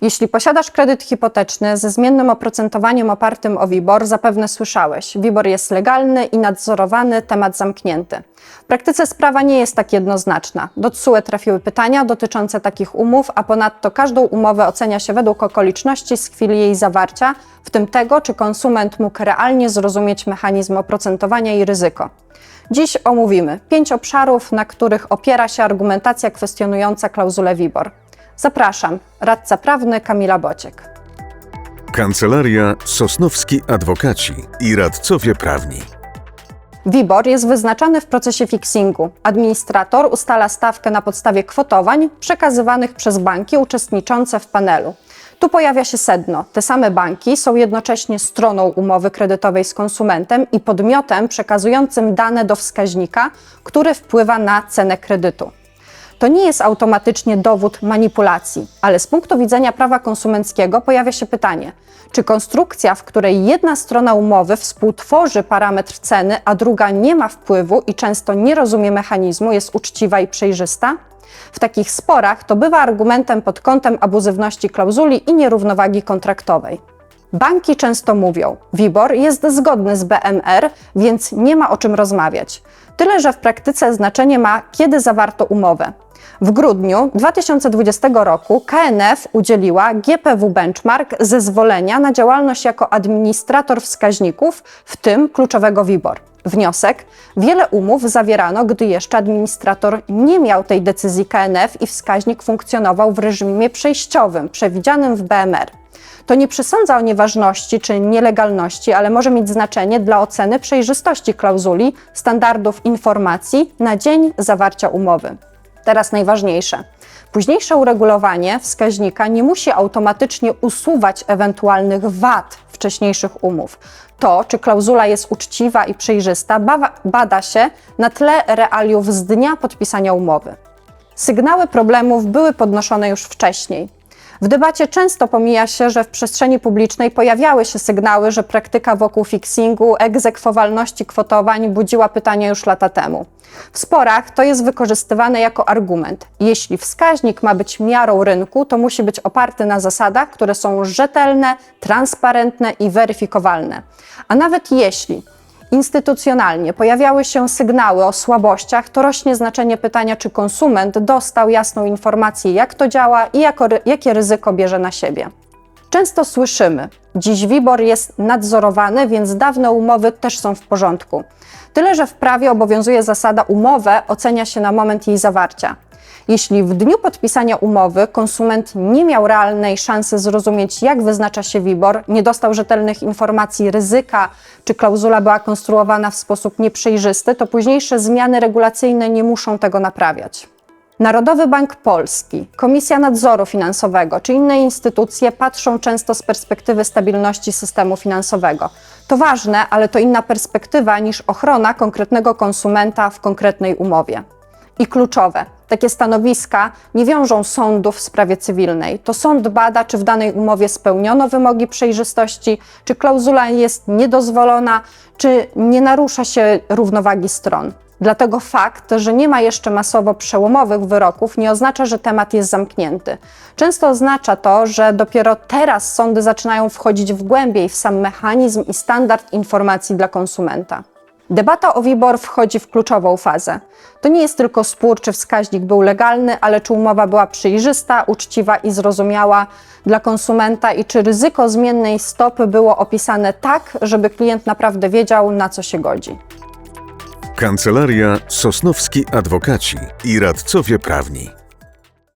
Jeśli posiadasz kredyt hipoteczny ze zmiennym oprocentowaniem opartym o WIBOR, zapewne słyszałeś. WIBOR jest legalny i nadzorowany, temat zamknięty. W praktyce sprawa nie jest tak jednoznaczna. Do TSUE trafiły pytania dotyczące takich umów, a ponadto każdą umowę ocenia się według okoliczności z chwili jej zawarcia, w tym tego, czy konsument mógł realnie zrozumieć mechanizm oprocentowania i ryzyko. Dziś omówimy pięć obszarów, na których opiera się argumentacja kwestionująca klauzulę WIBOR. Zapraszam, radca prawny Kamila Bociek. Kancelaria Sosnowski Adwokaci i radcowie prawni. WIBOR jest wyznaczany w procesie fixingu. Administrator ustala stawkę na podstawie kwotowań przekazywanych przez banki uczestniczące w panelu. Tu pojawia się sedno. Te same banki są jednocześnie stroną umowy kredytowej z konsumentem i podmiotem przekazującym dane do wskaźnika, który wpływa na cenę kredytu. To nie jest automatycznie dowód manipulacji, ale z punktu widzenia prawa konsumenckiego pojawia się pytanie, czy konstrukcja, w której jedna strona umowy współtworzy parametr ceny, a druga nie ma wpływu i często nie rozumie mechanizmu, jest uczciwa i przejrzysta? W takich sporach to bywa argumentem pod kątem abuzywności klauzuli i nierównowagi kontraktowej. Banki często mówią, WIBOR jest zgodny z BMR, więc nie ma o czym rozmawiać. Tyle, że w praktyce znaczenie ma, kiedy zawarto umowę. W grudniu 2020 roku KNF udzieliła GPW Benchmark zezwolenia na działalność jako administrator wskaźników, w tym kluczowego WIBOR. Wniosek: wiele umów zawierano, gdy jeszcze administrator nie miał tej decyzji KNF i wskaźnik funkcjonował w reżimie przejściowym, przewidzianym w BMR. To nie przesądza o nieważności czy nielegalności, ale może mieć znaczenie dla oceny przejrzystości klauzuli, standardów informacji na dzień zawarcia umowy. Teraz najważniejsze. Późniejsze uregulowanie wskaźnika nie musi automatycznie usuwać ewentualnych wad wcześniejszych umów. To, czy klauzula jest uczciwa i przejrzysta, ba- bada się na tle realiów z dnia podpisania umowy. Sygnały problemów były podnoszone już wcześniej. W debacie często pomija się, że w przestrzeni publicznej pojawiały się sygnały, że praktyka wokół fixingu, egzekwowalności kwotowań budziła pytania już lata temu. W sporach to jest wykorzystywane jako argument. Jeśli wskaźnik ma być miarą rynku, to musi być oparty na zasadach, które są rzetelne, transparentne i weryfikowalne. A nawet jeśli instytucjonalnie pojawiały się sygnały o słabościach, to rośnie znaczenie pytania, czy konsument dostał jasną informację, jak to działa i jako, jakie ryzyko bierze na siebie. Często słyszymy, dziś WIBOR jest nadzorowany, więc dawne umowy też są w porządku. Tyle, że w prawie obowiązuje zasada umowę ocenia się na moment jej zawarcia. Jeśli w dniu podpisania umowy konsument nie miał realnej szansy zrozumieć, jak wyznacza się WIBOR, nie dostał rzetelnych informacji ryzyka, czy klauzula była konstruowana w sposób nieprzejrzysty, to późniejsze zmiany regulacyjne nie muszą tego naprawiać. Narodowy Bank Polski, Komisja Nadzoru Finansowego czy inne instytucje patrzą często z perspektywy stabilności systemu finansowego. To ważne, ale to inna perspektywa niż ochrona konkretnego konsumenta w konkretnej umowie. I kluczowe, takie stanowiska nie wiążą sądów w sprawie cywilnej. To sąd bada, czy w danej umowie spełniono wymogi przejrzystości, czy klauzula jest niedozwolona, czy nie narusza się równowagi stron. Dlatego fakt, że nie ma jeszcze masowo przełomowych wyroków, nie oznacza, że temat jest zamknięty. Często oznacza to, że dopiero teraz sądy zaczynają wchodzić w głębiej w sam mechanizm i standard informacji dla konsumenta. Debata o WIBOR wchodzi w kluczową fazę. To nie jest tylko spór, czy wskaźnik był legalny, ale czy umowa była przejrzysta, uczciwa i zrozumiała dla konsumenta i czy ryzyko zmiennej stopy było opisane tak, żeby klient naprawdę wiedział, na co się godzi. Kancelaria Sosnowski Adwokaci i radcowie prawni.